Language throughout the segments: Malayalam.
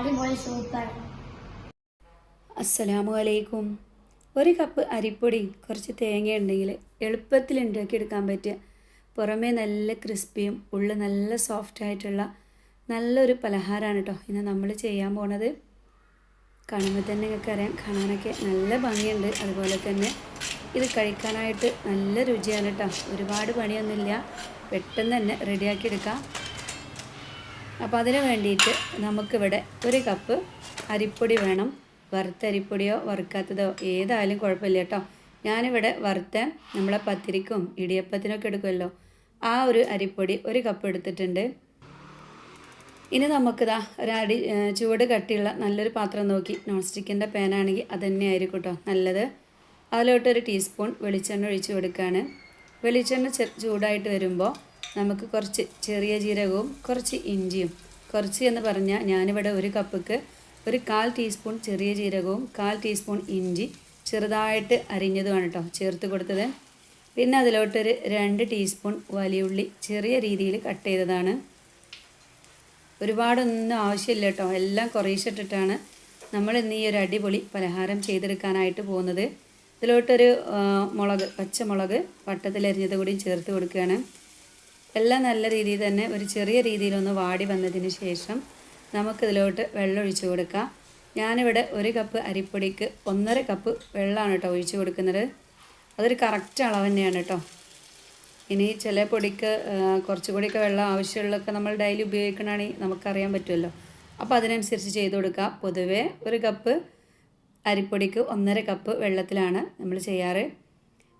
അടിപൊളി സൂപ്പർ അസ്സലാമു അലൈക്കും. ഒരു കപ്പ് അരിപ്പൊടി കുറച്ച് തേങ്ങ ഉണ്ടെങ്കിൽ എളുപ്പത്തിൽ ഉണ്ടാക്കിയെടുക്കാൻ പറ്റിയ പുറമേ നല്ല ക്രിസ്പിയും ഉള്ളിൽ നല്ല സോഫ്റ്റ് ആയിട്ടുള്ള നല്ലൊരു പലഹാരമാണ് കേട്ടോ ഇന്ന് നമ്മൾ ചെയ്യാൻ പോണത്. കാണുമ്പോൾ തന്നെ നിങ്ങൾക്ക് അറിയാം കാണാനൊക്കെ നല്ല ഭംഗിയുണ്ട്. അതുപോലെ തന്നെ ഇത് കഴിക്കാനായിട്ട് നല്ല രുചിയാണ് കേട്ടോ ഒരുപാട് പണിയൊന്നുമില്ല. പെട്ടെന്ന് തന്നെ റെഡിയാക്കി എടുക്കാം. അപ്പോൾ അതിന് വേണ്ടിയിട്ട് നമുക്കിവിടെ ഒരു കപ്പ് അരിപ്പൊടി വേണം. വറുത്ത അരിപ്പൊടിയോ വറുക്കാത്തതോ ഏതായാലും കുഴപ്പമില്ല കേട്ടോ. ഞാനിവിടെ വറുത്ത നമ്മളെ പത്തിരിക്കും ഇടിയപ്പത്തിനൊക്കെ എടുക്കുമല്ലോ. ആ ഒരു അരിപ്പൊടി ഒരു കപ്പ് എടുത്തിട്ടുണ്ട്. ഇനി നമുക്കിതാ ഒരടി ചുവട് കട്ടിയുള്ള നല്ലൊരു പാത്രം നോക്കി. നോൺ സ്റ്റിക്കിന്റെ പാനാണെങ്കിൽ അത് തന്നെ ആയിരിക്കും കേട്ടോ നല്ലത്. അതിലോട്ടൊരു ടീസ്പൂൺ വെളിച്ചെണ്ണ ഒഴിച്ച് കൊടുക്കുകയാണ്. വെളിച്ചെണ്ണ ചൂടായിട്ട് വരുമ്പോൾ നമുക്ക് കുറച്ച് ചെറിയ ജീരകവും കുറച്ച് ഇഞ്ചിയും. കുറച്ച് എന്ന് പറഞ്ഞാൽ ഞാനിവിടെ ഒരു കപ്പ്ക്ക് ഒരു കാൽ ടീസ്പൂൺ ചെറിയ ജീരകവും കാൽ ടീസ്പൂൺ ഇഞ്ചി ചെറുതായിട്ട് അരിഞ്ഞതുമാണ് കേട്ടോ ചേർത്ത് കൊടുത്തത്. പിന്നെ അതിലോട്ടൊരു രണ്ട് ടീസ്പൂൺ വലിയുള്ളി ചെറിയ രീതിയിൽ കട്ട് ചെയ്തതാണ്. ഒരുപാടൊന്നും ആവശ്യമില്ല കേട്ടോ എല്ലാം കുറേശ്ശിട്ടിട്ടാണ് നമ്മൾ ഇന്ന് ഈ ഒരു അടിപൊളി പലഹാരം ചെയ്തെടുക്കാനായിട്ട് പോകുന്നത്. ഇതിലോട്ടൊരു മുളക് പച്ചമുളക് വട്ടത്തിലരിഞ്ഞത് കൂടി ചേർത്ത് കൊടുക്കുകയാണ്. എല്ലാം നല്ല രീതിയിൽ തന്നെ ഒരു ചെറിയ രീതിയിലൊന്ന് വാടി വന്നതിന് ശേഷം നമുക്കിതിലോട്ട് വെള്ളം ഒഴിച്ചു കൊടുക്കാം. ഞാനിവിടെ ഒരു കപ്പ് അരിപ്പൊടിക്ക് ഒന്നര കപ്പ് വെള്ളമാണ് കേട്ടോ ഒഴിച്ചു കൊടുക്കുന്നത്. അതൊരു കറക്റ്റ് അളവ് തന്നെയാണ് കേട്ടോ. ഇനി ചില പൊടിക്ക് കുറച്ചുകൂടിയൊക്കെ വെള്ളം ആവശ്യമുള്ളതൊക്കെ നമ്മൾ ഡെയിലി ഉപയോഗിക്കണമെങ്കിൽ നമുക്കറിയാൻ പറ്റുമല്ലോ. അപ്പോൾ അതിനനുസരിച്ച് ചെയ്ത് കൊടുക്കുക പൊതുവേ ഒരു കപ്പ് അരിപ്പൊടിക്ക് ഒന്നര കപ്പ് വെള്ളത്തിലാണ് നമ്മൾ ചെയ്യാറ്.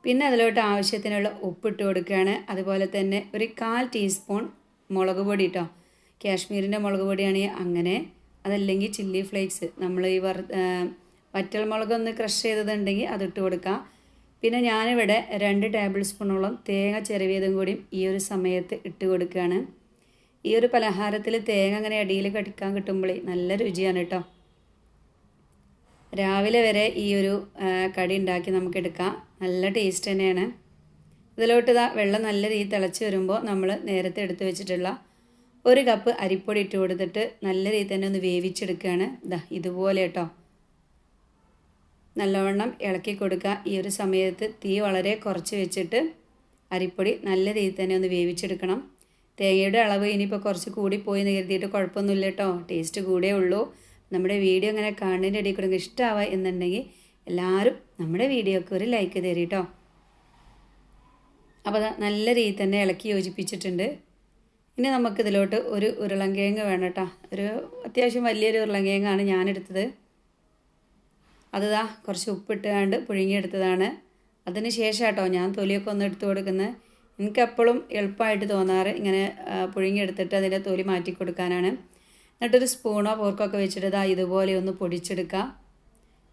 പിന്നെ അതിലോട്ട് ആവശ്യത്തിനുള്ള ഉപ്പിട്ട് കൊടുക്കുകയാണ്. അതുപോലെ തന്നെ ഒരു കാൽ ടീസ്പൂൺ മുളക് പൊടി കേട്ടോ കാശ്മീരിന്റെ മുളക് പൊടിയാണെങ്കിൽ അങ്ങനെ. അതല്ലെങ്കിൽ ചില്ലി ഫ്ലേക്സ്. നമ്മൾ ഈ വർ വറ്റൽ മുളകൊന്ന് ക്രഷ് ചെയ്തതുണ്ടെങ്കിൽ അതിട്ട് കൊടുക്കാം. പിന്നെ ഞാനിവിടെ രണ്ട് ടേബിൾ സ്പൂണോളം തേങ്ങ ചിരവിയതും കൂടി ഈ ഒരു സമയത്ത് ഇട്ട് കൊടുക്കുകയാണ്. ഈ ഒരു പലഹാരത്തിൽ തേങ്ങ അങ്ങനെ അടിയിൽ കടിക്കാൻ കിട്ടുമ്പോഴേ നല്ല രുചിയാണ് കേട്ടോ രാവിലെ വരെ ഈ ഒരു കടി ഉണ്ടാക്കി നമുക്ക് എടുക്കാം. നല്ല ടേസ്റ്റ് തന്നെയാണ്. ഇതിലോട്ട് ഇതാ വെള്ളം നല്ല രീതിയിൽ തിളച്ച് വരുമ്പോൾ നമ്മൾ നേരത്തെ എടുത്ത് വെച്ചിട്ടുള്ള ഒരു കപ്പ് അരിപ്പൊടി ഇട്ട് കൊടുത്തിട്ട് നല്ല രീതിയിൽ തന്നെ ഒന്ന് വേവിച്ചെടുക്കുകയാണ് ഇതാ ഇതുപോലെ കേട്ടോ നല്ലവണ്ണം ഇളക്കി കൊടുക്കുക. ഈ ഒരു സമയത്ത് തീ വളരെ കുറച്ച് വെച്ചിട്ട് അരിപ്പൊടി നല്ല രീതിയിൽ തന്നെ ഒന്ന് വേവിച്ചെടുക്കണം. തേങ്ങയുടെ അളവ് ഇനിയിപ്പോൾ കുറച്ച് കൂടി പോയി എന്ന് കരുതിയിട്ട് കുഴപ്പമൊന്നുമില്ല കേട്ടോ ടേസ്റ്റ് കൂടേ ഉള്ളൂ. നമ്മുടെ വീഡിയോ അങ്ങനെ കാണുന്നതിന്റെ ഇടയിൽ കൂടെ ഇഷ്ടമാവുക എന്നുണ്ടെങ്കിൽ എല്ലാവരും നമ്മുടെ വീഡിയോക്ക് ഒരു ലൈക്ക് തരും കേട്ടോ അപ്പോൾ നല്ല രീതിയിൽ തന്നെ ഇളക്കി യോജിപ്പിച്ചിട്ടുണ്ട്. ഇനി നമുക്കിതിലോട്ട് ഒരു ഉരുളൻകിഴങ്ങ് വേണം കേട്ടോ. ഒരു അത്യാവശ്യം വലിയൊരു ഉരുളങ്കേങ്ങാണ് ഞാനെടുത്തത്. അത് ദാ കുറച്ച് ഉപ്പിട്ടുകൊണ്ട് പുഴുങ്ങിയെടുത്തതാണ്. അതിന് ശേഷം കേട്ടോ ഞാൻ തൊലിയൊക്കെ ഒന്ന് എടുത്തു കൊടുക്കുന്നത് എനിക്കെപ്പോഴും എളുപ്പമായിട്ട് തോന്നാറ് ഇങ്ങനെ പുഴുങ്ങിയെടുത്തിട്ട് അതിന്റെ തൊലി മാറ്റി കൊടുക്കാനാണ് എന്നിട്ടൊരു സ്പൂണോ പോർക്കൊക്കെ വെച്ചിട്ട് ഇതാ ഇതുപോലെ ഒന്ന് പൊടിച്ചെടുക്കുക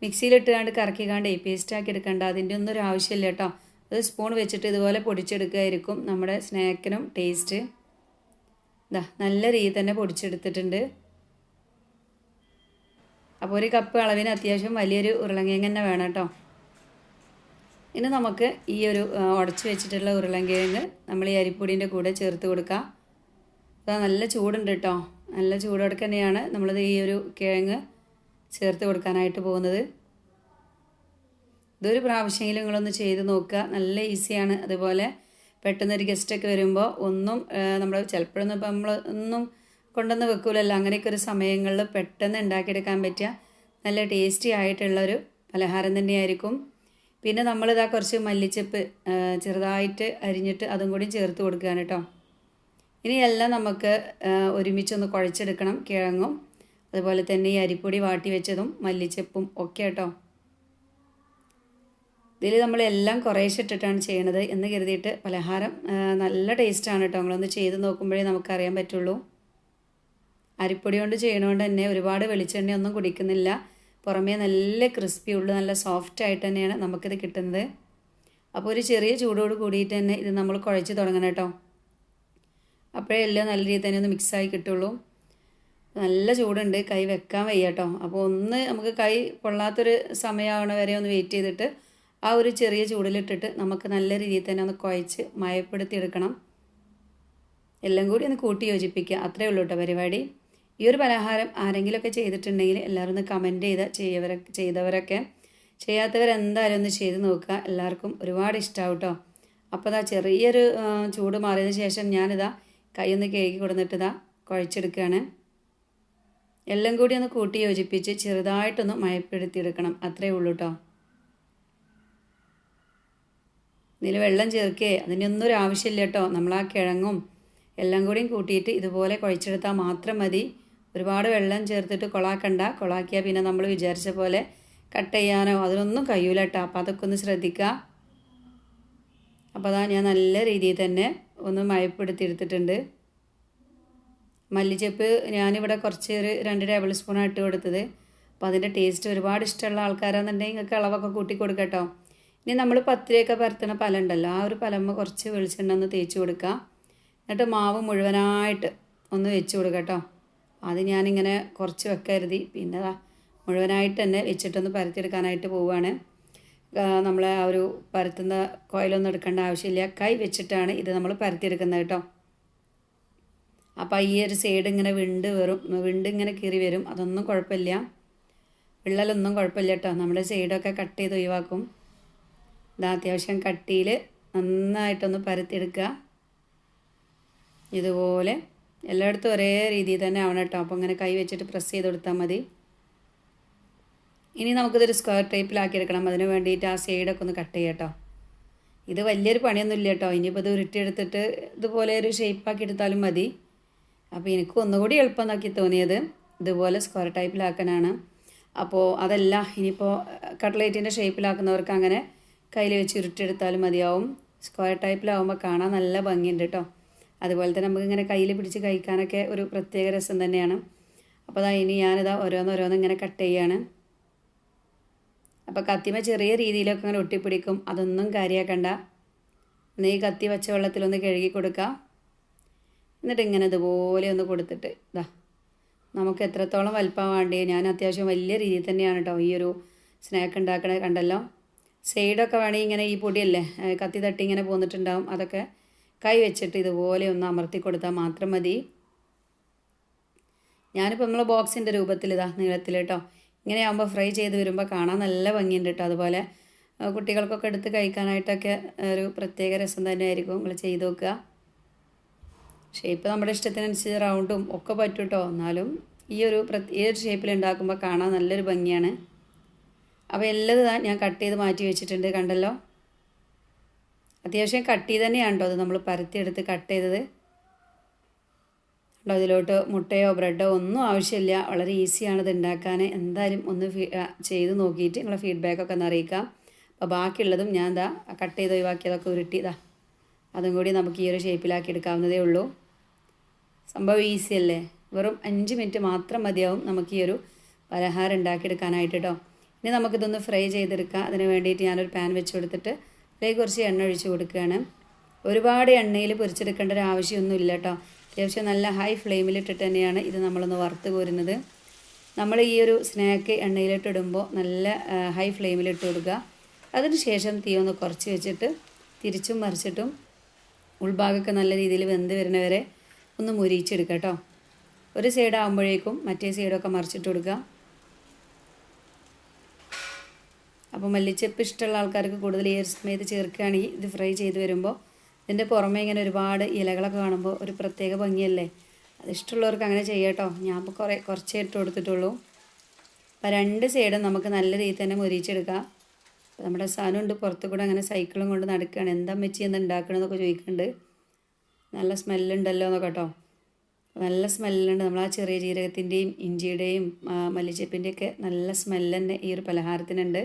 മിക്സിയിലിട്ടുകൊണ്ട് കറക്കിക്കാണ്ട് പേസ്റ്റാക്കി എടുക്കണ്ട. അതിന്റെ ഒന്നും ഒരു ആവശ്യമില്ല കേട്ടോ. അത് സ്പൂൺ വെച്ചിട്ട് ഇതുപോലെ പൊടിച്ചെടുക്കുകയായിരിക്കും നമ്മുടെ സ്നാക്കിനും ടേസ്റ്റ് ഇതാ നല്ല രീതി തന്നെ പൊടിച്ചെടുത്തിട്ടുണ്ട്. അപ്പോൾ ഒരു കപ്പ് അളവിന് അത്യാവശ്യം വലിയൊരു ഉരുളങ്കിഴങ്ങ് തന്നെ വേണം കേട്ടോ. ഇനി നമുക്ക് ഈ ഒരു ഉടച്ചു വെച്ചിട്ടുള്ള ഉരുളങ്കിഴങ്ങ് നമ്മൾ ഈ അരിപ്പൊടിന്റെ കൂടെ ചേർത്ത് കൊടുക്കാം. അപ്പോൾ നല്ല ചൂടുണ്ട് കേട്ടോ. നല്ല ചൂടോടെ തന്നെയാണ് നമ്മളിത് ഈ ഒരു കിഴങ്ങ് ചേർത്ത് കൊടുക്കാനായിട്ട് പോകുന്നത്. ഇതൊരു പ്രാവശ്യമെങ്കിലും നിങ്ങളൊന്ന് ചെയ്ത് നോക്കുക. നല്ല ഈസിയാണ്. അതുപോലെ പെട്ടെന്നൊരു ഗസ്റ്റൊക്കെ വരുമ്പോൾ ഒന്നും നമ്മൾ ചിലപ്പോഴൊന്നും ഇപ്പം നമ്മൾ ഒന്നും കൊണ്ടുവന്ന് വെക്കൂലല്ലോ. അങ്ങനെയൊക്കെ ഒരു സമയങ്ങളിൽ പെട്ടെന്ന് ഉണ്ടാക്കിയെടുക്കാൻ പറ്റിയ നല്ല ടേസ്റ്റി ആയിട്ടുള്ളൊരു പലഹാരം തന്നെയായിരിക്കും. പിന്നെ നമ്മളിതാ കുറച്ച് മല്ലിച്ചപ്പ് ചെറുതായിട്ട് അരിഞ്ഞിട്ട് അതും കൂടി ചേർത്ത് കൊടുക്കുകയാണ് കേട്ടോ. ഇനിയെല്ലാം നമുക്ക് ഒരുമിച്ചൊന്ന് കുഴച്ചെടുക്കണം. കിഴങ്ങും അതുപോലെ തന്നെ ഈ അരിപ്പൊടി വാട്ടി വെച്ചതും മല്ലിച്ചപ്പും ഒക്കെ കേട്ടോ ഇതിൽ നമ്മൾ എല്ലാം കുറേശ്ശെ ഇട്ടിട്ടാണ് ചെയ്യണത് എന്ന് കരുതിയിട്ട് പലഹാരം നല്ല ടേസ്റ്റാണ് കേട്ടോ നമ്മളൊന്ന് ചെയ്ത് നോക്കുമ്പോഴേ നമുക്കറിയാൻ പറ്റുള്ളൂ. അരിപ്പൊടി കൊണ്ട് ചെയ്യണതുകൊണ്ട് തന്നെ ഒരുപാട് വെളിച്ചെണ്ണയൊന്നും കുടിക്കുന്നില്ല. പുറമേ നല്ല ക്രിസ്പി ഉള്ളു നല്ല സോഫ്റ്റ് ആയിട്ട് തന്നെയാണ് നമുക്കിത് കിട്ടുന്നത്. അപ്പോൾ ഒരു ചെറിയ ചൂടോട് കൂടിയിട്ട് തന്നെ ഇത് നമ്മൾ കുഴച്ച് തുടങ്ങണം കേട്ടോ അപ്പോഴേ എല്ലാം നല്ല രീതിയിൽ തന്നെ ഒന്ന് മിക്സായി കിട്ടുള്ളൂ. നല്ല ചൂടുണ്ട്. കൈ വെക്കാൻ വയ്യ കേട്ടോ അപ്പോൾ ഒന്ന് നമുക്ക് കൈ പൊള്ളാത്തൊരു സമയമാവണ വരെ ഒന്ന് വെയിറ്റ് ചെയ്തിട്ട് ആ ഒരു ചെറിയ ചൂടിലിട്ടിട്ട് നമുക്ക് നല്ല രീതിയിൽ തന്നെ ഒന്ന് കുഴച്ച് മയപ്പെടുത്തി എടുക്കണം എല്ലാം കൂടി ഒന്ന് കൂട്ടി യോജിപ്പിക്കുക. അത്രേ ഉള്ളൂ കേട്ടോ പരിപാടി. ഈ ഒരു പലഹാരം ആരെങ്കിലുമൊക്കെ ചെയ്തിട്ടുണ്ടെങ്കിൽ എല്ലാവരും ഒന്ന് കമന്റ് ചെയ്ത ചെയ്യവർ ചെയ്തവരൊക്കെ. ചെയ്യാത്തവരെന്തായാലും ഒന്ന് ചെയ്ത് നോക്കുക. എല്ലാവർക്കും ഒരുപാട് ഇഷ്ടമാവും കേട്ടോ. അപ്പോൾ ഇതാ ചെറിയൊരു ചൂട് മാറിയതിന് ശേഷം ഞാനിതാ കൈ ഒന്ന് കേക്ക് കൊടുത്തിട്ട് ഇതാ കുഴച്ചെടുക്കുകയാണ്. എല്ലാം കൂടി ഒന്ന് കൂട്ടി യോജിപ്പിച്ച് ചെറുതായിട്ടൊന്ന് മയപ്പെടുത്തിയെടുക്കണം. അത്രേ ഉള്ളൂ കേട്ടോ ഇതിൽ വെള്ളം ചേർക്കേ. അതിനൊന്നും ഒരു ആവശ്യമില്ല കേട്ടോ നമ്മൾ ആ കിഴങ്ങും എല്ലാം കൂടിയും കൂട്ടിയിട്ട് ഇതുപോലെ കുഴച്ചെടുത്താൽ മാത്രം മതി. ഒരുപാട് വെള്ളം ചേർത്തിട്ട് കൊളാക്കണ്ട. കൊളാക്കിയാൽ പിന്നെ നമ്മൾ വിചാരിച്ച പോലെ കട്ട് ചെയ്യാനോ അതിനൊന്നും കഴിയൂല കേട്ടോ അപ്പോൾ അതൊക്കെ ഒന്ന് ശ്രദ്ധിക്കുക അപ്പോൾ അതാ ഞാൻ നല്ല രീതിയിൽ തന്നെ ഒന്ന് മയപ്പെടുത്തി എടുത്തിട്ടുണ്ട് മല്ലിച്ചപ്പ് ഞാനിവിടെ കുറച്ച് ഒരു രണ്ട് ടേബിൾ സ്പൂൺ ഇട്ട് കൊടുത്തത്. അപ്പോൾ അതിന്റെ ടേസ്റ്റ് ഒരുപാട് ഇഷ്ടമുള്ള ആൾക്കാരാണെന്നുണ്ടെങ്കിൽ നിങ്ങൾക്ക് അളവൊക്കെ കൂട്ടി കൊടുക്കട്ടോ. ഇനി നമ്മൾ പത്തിരിയൊക്കെ പരത്തുന്ന പല ഉണ്ടല്ലോ. ആ ഒരു പലമ്മ കുറച്ച് വെളിച്ചെണ്ണ ഒന്ന് തേച്ച് കൊടുക്കുക. എന്നിട്ട് മാവ് മുഴുവനായിട്ട് ഒന്ന് വെച്ച് കൊടുക്കട്ടോ. കേട്ടോ അത് ഞാനിങ്ങനെ കുറച്ച് വെക്കരുതി. പിന്നെ മുഴുവനായിട്ട് തന്നെ വെച്ചിട്ടൊന്ന് പരത്തിയെടുക്കാനായിട്ട് പോവുകയാണ്. നമ്മളെ ആ ഒരു പരത്തുന്ന കോയിലൊന്നും എടുക്കേണ്ട ആവശ്യമില്ല. കൈ വെച്ചിട്ടാണ് ഇത് നമ്മൾ പരത്തിയെടുക്കുന്നത് കേട്ടോ. അപ്പോൾ ഈ ഒരു സൈഡ് ഇങ്ങനെ വിണ്ട് വരും വിണ്ട് ഇങ്ങനെ കീറി വരും. അതൊന്നും കുഴപ്പമില്ല. വിള്ളലൊന്നും കുഴപ്പമില്ല കേട്ടോ. നമ്മുടെ സൈഡൊക്കെ കട്ട് ചെയ്ത് ഒഴിവാക്കും. ഇതാ അത്യാവശ്യം കട്ടിയിൽ നന്നായിട്ടൊന്ന് പരത്തിയെടുക്കുക. ഇതുപോലെ എല്ലായിടത്തും ഒരേ രീതിയിൽ തന്നെ ആവണം കേട്ടോ. അപ്പോൾ ഇങ്ങനെ കൈ വെച്ചിട്ട് പ്രസ് ചെയ്ത് കൊടുത്താൽ മതി. ഇനി നമുക്കിതൊരു സ്ക്വയർ ടൈപ്പിലാക്കി എടുക്കണം. അതിന് വേണ്ടിയിട്ട് ആ സൈഡൊക്കെ ഒന്ന് കട്ട് ചെയ്യാം കേട്ടോ. ഇത് വലിയൊരു പണിയൊന്നുമില്ല കേട്ടോ. ഇനിയിപ്പോൾ ഇത് ഉരുട്ടിയെടുത്തിട്ട് ഇതുപോലെ ഒരു ഷേപ്പാക്കി എടുത്താലും മതി. അപ്പോൾ എനിക്ക് ഒന്നുകൂടി എളുപ്പമെന്നൊക്കെ തോന്നിയത് ഇതുപോലെ സ്ക്വയർ ടൈപ്പിലാക്കാനാണ് അപ്പോൾ അതല്ല ഇനിയിപ്പോൾ കട്ട്ലേറ്റിന്റെ ഷേപ്പിലാക്കുന്നവർക്ക് അങ്ങനെ കയ്യിൽ വെച്ച് ഉരുട്ടെടുത്താലും മതിയാവും. സ്ക്വയർ ടൈപ്പിലാവുമ്പോൾ കാണാൻ നല്ല ഭംഗിയുണ്ട് കേട്ടോ അതുപോലെ തന്നെ നമുക്ക് ഇങ്ങനെ കയ്യിൽ പിടിച്ച് കഴിക്കാനൊക്കെ ഒരു പ്രത്യേക രസം തന്നെയാണ്. അപ്പോൾ അതാ ഇനി ഞാനിതാ ഓരോന്നോരോന്ന് ഇങ്ങനെ കട്ട് ചെയ്യാണ്. അപ്പോൾ കത്തിമ ചെറിയ രീതിയിലൊക്കെ അങ്ങനെ ഒട്ടിപ്പിടിക്കും. അതൊന്നും കാര്യമാക്കണ്ട നീ കത്തി വെച്ച വെള്ളത്തിലൊന്ന് കഴുകി കൊടുക്കുക എന്നിട്ട് ഇങ്ങനെ ഇതുപോലെ ഒന്ന് കൊടുത്തിട്ട് ഇതാ നമുക്ക് എത്രത്തോളം വലിപ്പം വേണ്ടേ? ഞാൻ അത്യാവശ്യം വലിയ രീതിയിൽ തന്നെയാണ് കേട്ടോ ഈ ഒരു സ്നാക്ക് ഉണ്ടാക്കണ. കണ്ടല്ലോ? സൈഡൊക്കെ വേണമെങ്കിൽ ഇങ്ങനെ ഈ പൊടിയല്ലേ കത്തി തട്ടി ഇങ്ങനെ പോന്നിട്ടുണ്ടാവും. അതൊക്കെ കൈ വെച്ചിട്ട് ഇതുപോലെ ഒന്ന് അമർത്തി കൊടുത്താൽ മാത്രം മതി. ഞാനിപ്പോൾ നമ്മൾ ബോക്സിന്റെ രൂപത്തിൽ ഇതാ നീളത്തിൽ കേട്ടോ ഇങ്ങനെ ആകുമ്പോൾ ഫ്രൈ ചെയ്ത് വരുമ്പോൾ കാണാൻ നല്ല ഭംഗിയുണ്ട് കേട്ടോ അതുപോലെ കുട്ടികൾക്കൊക്കെ എടുത്ത് കഴിക്കാനായിട്ടൊക്കെ ഒരു പ്രത്യേക രസം തന്നെയായിരിക്കും. നിങ്ങൾ ചെയ്ത് നോക്കുക. ഷേപ്പ് നമ്മുടെ ഇഷ്ടത്തിനനുസരിച്ച് റൗണ്ടും ഒക്കെ പറ്റും കേട്ടോ എന്നാലും ഈ ഒരു പ്രത്യേക ഷേപ്പിൽ ഉണ്ടാക്കുമ്പോൾ കാണാൻ നല്ലൊരു ഭംഗിയാണ്. അപ്പോൾ എല്ലാം ഞാൻ കട്ട് ചെയ്ത് മാറ്റി വെച്ചിട്ടുണ്ട് കണ്ടല്ലോ? അത്യാവശ്യം കട്ട് ചെയ്ത് തന്നെയാണ് കേട്ടോ അത് നമ്മൾ പരത്തിയെടുത്ത് കട്ട് ചെയ്തത്. കേട്ടോ ഇതിലോട്ട് മുട്ടയോ ബ്രെഡോ ഒന്നും ആവശ്യമില്ല. വളരെ ഈസിയാണ് ഇത് ഉണ്ടാക്കാൻ എന്തായാലും ഒന്ന് ചെയ്ത് നോക്കിയിട്ട് നിങ്ങളെ ഫീഡ്ബാക്കൊക്കെ ഒന്ന് അറിയിക്കാം. അപ്പോൾ ബാക്കിയുള്ളതും ഞാൻ എന്താ കട്ട് ചെയ്ത് ഒഴിവാക്കിയതൊക്കെ ഉരുട്ടിയതാ അതും കൂടി നമുക്ക് ഈ ഒരു ഷേപ്പിലാക്കി എടുക്കാവുന്നതേ ഉള്ളൂ. സംഭവം ഈസി അല്ലേ? വെറും അഞ്ച് മിനിറ്റ് മാത്രം മതിയാവും നമുക്ക് ഈ ഒരു പലഹാരം ഉണ്ടാക്കിയെടുക്കാനായിട്ട് കേട്ടോ ഇനി നമുക്കിതൊന്ന് ഫ്രൈ ചെയ്തെടുക്കാം. അതിന് വേണ്ടിയിട്ട് ഞാനൊരു പാൻ വെച്ച് കൊടുത്തിട്ട് അതിലേക്ക് കുറച്ച് എണ്ണ ഒഴിച്ച് കൊടുക്കുകയാണ്. ഒരുപാട് എണ്ണയിൽ പൊരിച്ചെടുക്കേണ്ട ഒരു ആവശ്യമൊന്നുമില്ല കേട്ടോ അത്യാവശ്യം നല്ല ഹൈ ഫ്ലെയിമിലിട്ടിട്ട് തന്നെയാണ് ഇത് നമ്മളൊന്ന് വറുത്ത് കോരുന്നത്. നമ്മൾ ഈ ഒരു സ്നാക്ക് എണ്ണയിലിട്ടിടുമ്പോൾ നല്ല ഹൈ ഫ്ലെയിമിലിട്ട് കൊടുക്കുക. അതിന് ശേഷം തീ ഒന്ന് കുറച്ച് വെച്ചിട്ട് തിരിച്ചും മറിച്ചിട്ടും ഉൾഭാഗമൊക്കെ നല്ല രീതിയിൽ വെന്ത് വരുന്നവരെ ഒന്ന് മുരിച്ചെടുക്കുക കേട്ടോ ഒരു സൈഡ് ആകുമ്പോഴേക്കും മറ്റേ സൈഡൊക്കെ മറിച്ചിട്ട് കൊടുക്കുക. അപ്പോൾ മല്ലിച്ചപ്പ് ഇഷ്ടമുള്ള ആൾക്കാർക്ക് കൂടുതൽ ഈ ഒരു സമയത്ത് ചേർക്കുകയാണെങ്കിൽ ഇത് ഫ്രൈ ചെയ്ത് വരുമ്പോൾ ഇതിന്റെ പുറമേ ഇങ്ങനെ ഒരുപാട് ഇലകളൊക്കെ കാണുമ്പോൾ ഒരു പ്രത്യേക ഭംഗിയല്ലേ? അത് ഇഷ്ടമുള്ളവർക്ക് അങ്ങനെ ചെയ്യാട്ടോ. ഞാൻ ഇപ്പോൾ കുറേ കുറച്ചേ ഇട്ട് കൊടുത്തിട്ടുള്ളൂ. അപ്പോൾ രണ്ട് സൈഡും നമുക്ക് നല്ല രീതിയിൽ തന്നെ മുരിച്ചെടുക്കാം നമ്മുടെ സാധനമുണ്ട് പുറത്ത് കൂടെ അങ്ങനെ സൈക്കിളും കൊണ്ട് നടക്കുകയാണ്. എന്താ വെച്ച് എന്താ ഉണ്ടാക്കണമെന്നൊക്കെ ചോദിക്കുന്നുണ്ട് നല്ല സ്മെല്ലുണ്ടല്ലോ എന്നൊക്കെ കേട്ടോ. നല്ല സ്മെല്ലുണ്ട്. നമ്മൾ ആ ചെറിയ ജീരകത്തിന്റെയും ഇഞ്ചിയുടെയും മല്ലിച്ചപ്പിന്റെയൊക്കെ നല്ല സ്മെല്ല് തന്നെ ഈ ഒരു പലഹാരത്തിനുണ്ട്.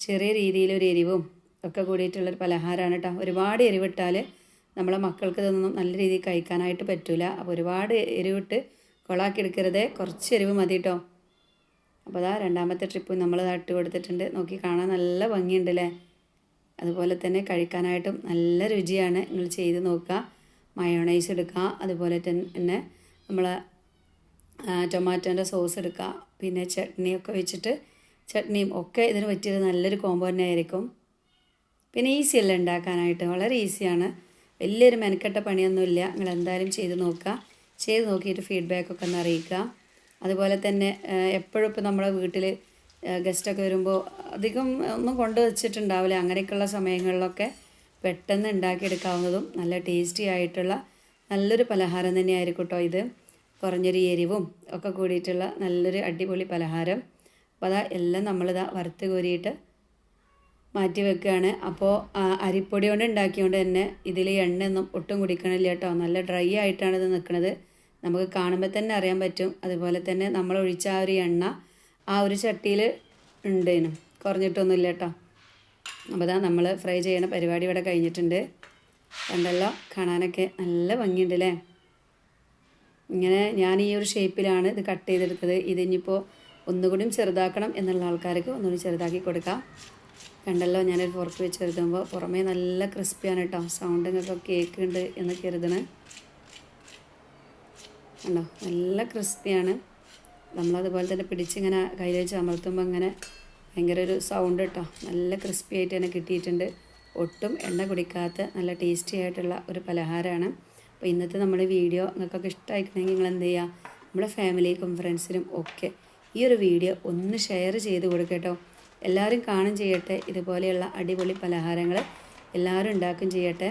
ചെറിയ രീതിയിലൊരു എരിവും ഒക്കെ കൂടിയിട്ടുള്ളൊരു പലഹാരമാണ് കേട്ടോ. ഒരുപാട് എരിവിട്ടാൽ നമ്മളെ മക്കൾക്ക് ഇതൊന്നും നല്ല രീതിയിൽ കഴിക്കാനായിട്ട് പറ്റില്ല അപ്പോൾ ഒരുപാട് എരിവിട്ട് കൊളാക്കി എടുക്കരുത്. കുറച്ച് എരിവ് മതി കേട്ടോ. അപ്പോൾ അതാ രണ്ടാമത്തെ ട്രിപ്പ് നമ്മൾ ഇട്ട് കൊടുത്തിട്ടുണ്ട്. നോക്കി കാണാൻ നല്ല ഭംഗിയുണ്ട് അല്ലേ അതുപോലെ തന്നെ കഴിക്കാനായിട്ടും നല്ല രുചിയാണ്. നിങ്ങൾ ചെയ്ത് നോക്കുക. മയോണൈസ് എടുക്കുക. അതുപോലെ തന്നെ നമ്മൾ ടൊമാറ്റോന്റെ സോസ് എടുക്കുക. പിന്നെ ചട്നിയൊക്കെ വെച്ചിട്ട് ചട്നിയും ഒക്കെ ഇതിന് പറ്റിയത് നല്ലൊരു കോംബോ തന്നെ ആയിരിക്കും. പിന്നെ ഈസി അല്ല ഉണ്ടാക്കാനായിട്ട്? വളരെ ഈസിയാണ് വലിയൊരു മെനക്കെട്ട പണിയൊന്നുമില്ല. നിങ്ങൾ എന്തായാലും ചെയ്ത് നോക്കുക. ചെയ്ത് നോക്കിയിട്ട് ഫീഡ്ബാക്കൊക്കെ ഒന്ന് അറിയിക്കുക. അതുപോലെ തന്നെ എപ്പോഴും ഇപ്പോൾ നമ്മുടെ വീട്ടിൽ ഗസ്റ്റൊക്കെ വരുമ്പോൾ അധികം ഒന്നും കൊണ്ടു വച്ചിട്ടുണ്ടാവില്ല. അങ്ങനെയൊക്കെയുള്ള സമയങ്ങളിലൊക്കെ പെട്ടെന്ന് ഉണ്ടാക്കിയെടുക്കാവുന്നതും നല്ല ടേസ്റ്റി ആയിട്ടുള്ള നല്ലൊരു പലഹാരം തന്നെയായിരിക്കും കേട്ടോ ഇത്. കുറഞ്ഞൊരു എരിവും ഒക്കെ കൂടിയിട്ടുള്ള നല്ലൊരു അടിപൊളി പലഹാരം. അപ്പോൾ അതാ എല്ലാം നമ്മളിതാ വറുത്ത് കോരിയിട്ട് മാറ്റി വെക്കുകയാണ് അപ്പോൾ അരിപ്പൊടി കൊണ്ട് ഉണ്ടാക്കിയതുകൊണ്ട് തന്നെ ഇതിൽ എണ്ണയൊന്നും ഒട്ടും കുടിക്കണില്ല കേട്ടോ. നല്ല ഡ്രൈ ആയിട്ടാണ് ഇത് നിൽക്കുന്നത് നമുക്ക് കാണുമ്പോൾ തന്നെ അറിയാൻ പറ്റും. അതുപോലെ തന്നെ നമ്മൾ ഒഴിച്ച ആ ഒരു എണ്ണ ആ ഒരു ചട്ടിയിൽ ഉണ്ടേനും. കുറഞ്ഞിട്ടൊന്നുമില്ല കേട്ടോ. അപ്പോൾ ഇതാ നമ്മൾ ഫ്രൈ ചെയ്യണ പരിപാടി ഇവിടെ കഴിഞ്ഞിട്ടുണ്ട്. കണ്ടല്ലോ? കാണാനൊക്കെ നല്ല ഭംഗിയുണ്ട് അല്ലേ ഇങ്ങനെ ഞാൻ ഈ ഒരു ഷേപ്പിലാണ് ഇത് കട്ട് ചെയ്തെടുത്തത്. ഇതിനിപ്പോൾ ഒന്നുകൂടിയും ചെറുതാക്കണം എന്നുള്ള ആൾക്കാർക്ക് ഒന്നുകൂടി ചെറുതാക്കി കൊടുക്കാം. കണ്ടല്ലോ? ഞാനൊരു പുറത്ത് വെച്ച് കരുതുമ്പോൾ പുറമേ നല്ല ക്രിസ്പിയാണ് കേട്ടോ. സൗണ്ട് കേൾക്കുന്നുണ്ട് എന്ന് കരുതണേ. കണ്ടോ? നല്ല ക്രിസ്പിയാണ്. നമ്മളതുപോലെ തന്നെ പിടിച്ചിങ്ങനെ കയ്യിൽ വെച്ച് അമർത്തുമ്പോൾ ഇങ്ങനെ ഭയങ്കര ഒരു സൗണ്ട് കേട്ടോ നല്ല ക്രിസ്പി ആയിട്ട് തന്നെ കിട്ടിയിട്ടുണ്ട്. ഒട്ടും എണ്ണ കുടിക്കാത്ത നല്ല ടേസ്റ്റി ആയിട്ടുള്ള ഒരു പലഹാരമാണ്. അപ്പോൾ ഇന്നത്തെ നമ്മുടെ വീഡിയോ നിങ്ങൾക്കൊക്കെ ഇഷ്ടമായിക്കണമെങ്കിൽ നിങ്ങൾ എന്ത് ചെയ്യുക നമ്മുടെ ഫാമിലിക്കും ഫ്രണ്ട്സിനും ഒക്കെ ഈ ഒരു വീഡിയോ ഒന്ന് ഷെയർ ചെയ്ത് കൊടുക്കട്ടോ എല്ലാവരും കാണും ചെയ്യട്ടെ. ഇതുപോലെയുള്ള അടിപൊളി പലഹാരങ്ങൾ എല്ലാവരും ഉണ്ടാക്കും ചെയ്യട്ടെ.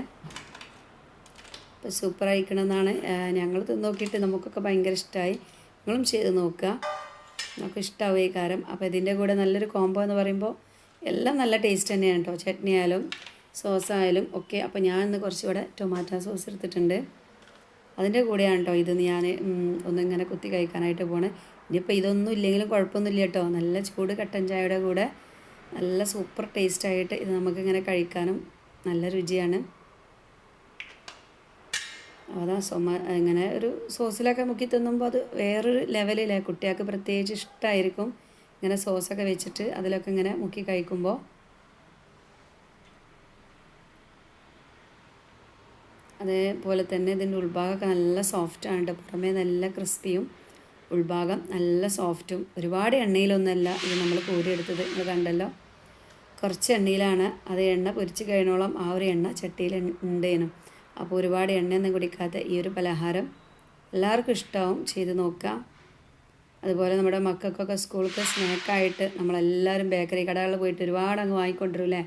അപ്പോൾ സൂപ്പർ ആയിക്കണമെന്നാണ് ഞങ്ങൾ നോക്കിയിട്ട് നമുക്കൊക്കെ ഭയങ്കര ഇഷ്ടമായി നിങ്ങളും ചെയ്ത് നോക്കുക. നമുക്ക് ഇഷ്ടമാവും ഈ കാരം. അപ്പോൾ ഇതിന്റെ കൂടെ നല്ലൊരു കോംബോ എന്ന് പറയുമ്പോൾ എല്ലാം നല്ല ടേസ്റ്റ് തന്നെയാണ് കേട്ടോ ചട്നി ആയാലും സോസ് ആയാലും ഒക്കെ. അപ്പോൾ ഞാൻ ഇന്ന് കുറച്ചുകൂടെ ടൊമാറ്റോ സോസ് എടുത്തിട്ടുണ്ട്. അതിന്റെ കൂടെയാണ് കേട്ടോ ഇത് ഞാൻ ഒന്നിങ്ങനെ കുത്തി കഴിക്കാനായിട്ട് പോണേ. ഇനിയിപ്പോൾ ഇതൊന്നും ഇല്ലെങ്കിലും കുഴപ്പമൊന്നുമില്ല കേട്ടോ നല്ല ചൂട് കട്ടൻ ചായയുടെ കൂടെ നല്ല സൂപ്പർ ടേസ്റ്റായിട്ട് ഇത് നമുക്കിങ്ങനെ കഴിക്കാനും നല്ല രുചിയാണ്. അതാ സൊമ ഇങ്ങനെ ഒരു സോസിലൊക്കെ മുക്കി തിന്നുമ്പോൾ അത് വേറൊരു ലെവലിലെ കുട്ടികൾക്ക് പ്രത്യേകിച്ച് ഇഷ്ടമായിരിക്കും ഇങ്ങനെ സോസൊക്കെ വെച്ചിട്ട് അതിലൊക്കെ ഇങ്ങനെ മുക്കി കഴിക്കുമ്പോൾ അതേപോലെ തന്നെ ഇതിന്റെ ഉൾഭാഗമൊക്കെ നല്ല സോഫ്റ്റാണ് കേട്ടോ പുറമേ നല്ല ക്രിസ്പിയും ഉൾഭാഗം നല്ല സോഫ്റ്റും ഒരുപാട് എണ്ണയിലൊന്നുമല്ല ഇത് നമ്മൾ കോരിയെടുത്തത്. നിങ്ങൾ കണ്ടല്ലോ? കുറച്ച് എണ്ണയിലാണ്. അത് എണ്ണ പൊരിച്ച് കഴിയണോളം ആ ഒരു എണ്ണ ചട്ടിയിൽ ഉണ്ടേനും. അപ്പോൾ ഒരുപാട് എണ്ണയൊന്നും കുടിക്കാത്ത ഈ ഒരു പലഹാരം എല്ലാവർക്കും ഇഷ്ടമാവും ചെയ്ത് നോക്കാം. അതുപോലെ നമ്മുടെ മക്കൾക്കൊക്കെ സ്കൂൾക്ക് സ്നാക്കായിട്ട് നമ്മളെല്ലാവരും ബേക്കറി കടകളിൽ പോയിട്ട് ഒരുപാട് അങ്ങ് വാങ്ങിക്കൊണ്ടിരില്ലേ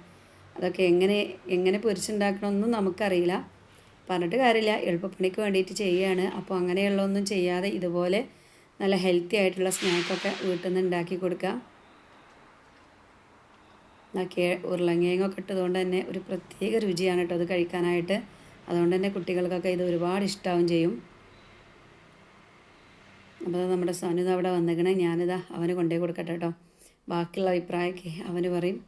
അതൊക്കെ എങ്ങനെ എങ്ങനെ പൊരിച്ചുണ്ടാക്കണമെന്നും നമുക്കറിയില്ല. പറഞ്ഞിട്ട് കാര്യമില്ല. എളുപ്പപ്പണിക്ക് വേണ്ടിയിട്ട് ചെയ്യുകയാണ് അപ്പോൾ അങ്ങനെയുള്ളതൊന്നും ചെയ്യാതെ ഇതുപോലെ നല്ല ഹെൽത്തി ആയിട്ടുള്ള സ്നാക്കൊക്കെ വീട്ടിൽ നിന്ന് ഉണ്ടാക്കി കൊടുക്കുക ഉരുളങ്ങേങ്ങൊക്കെ ഇട്ടതുകൊണ്ട് തന്നെ ഒരു പ്രത്യേക രുചിയാണ് കേട്ടോ അത് കഴിക്കാനായിട്ട്. അതുകൊണ്ട് തന്നെ കുട്ടികൾക്കൊക്കെ ഇത് ഒരുപാട് ഇഷ്ടാവും ചെയ്യും. അപ്പോൾ നമ്മുടെ സനുത അവിടെ വന്നിക്കണേ. ഞാനിതാ അവന് കൊണ്ടേ കൊടുക്കട്ടെ കേട്ടോ ബാക്കിയുള്ള അഭിപ്രായമൊക്കെ അവന് പറയും.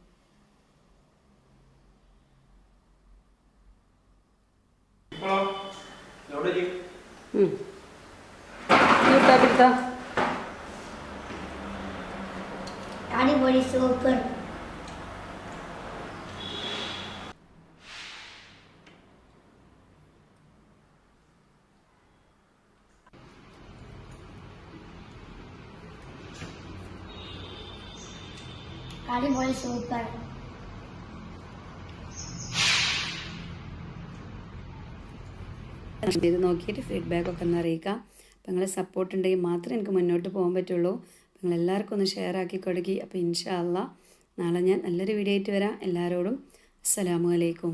അടിപൊളി സൂപ്പർ. അടിപൊളി സൂപ്പർ ഇത് നോക്കിയിട്ട് ഫീഡ്ബാക്ക് ഒക്കെ ഒന്ന് അറിയിക്കാം. അപ്പം നിങ്ങളെ സപ്പോർട്ട് ഉണ്ടെങ്കിൽ മാത്രമേ എനിക്ക് മുന്നോട്ട് പോകാൻ പറ്റുള്ളൂ. നിങ്ങൾ എല്ലാവർക്കും ഒന്ന് ഷെയർ ആക്കി കൊടുക്കി. അപ്പോൾ ഇൻഷാ അള്ളാ. നാളെ ഞാൻ നല്ലൊരു വീഡിയോ ആയിട്ട് വരാം. എല്ലാവരോടും അസ്സലാമു അലൈക്കും.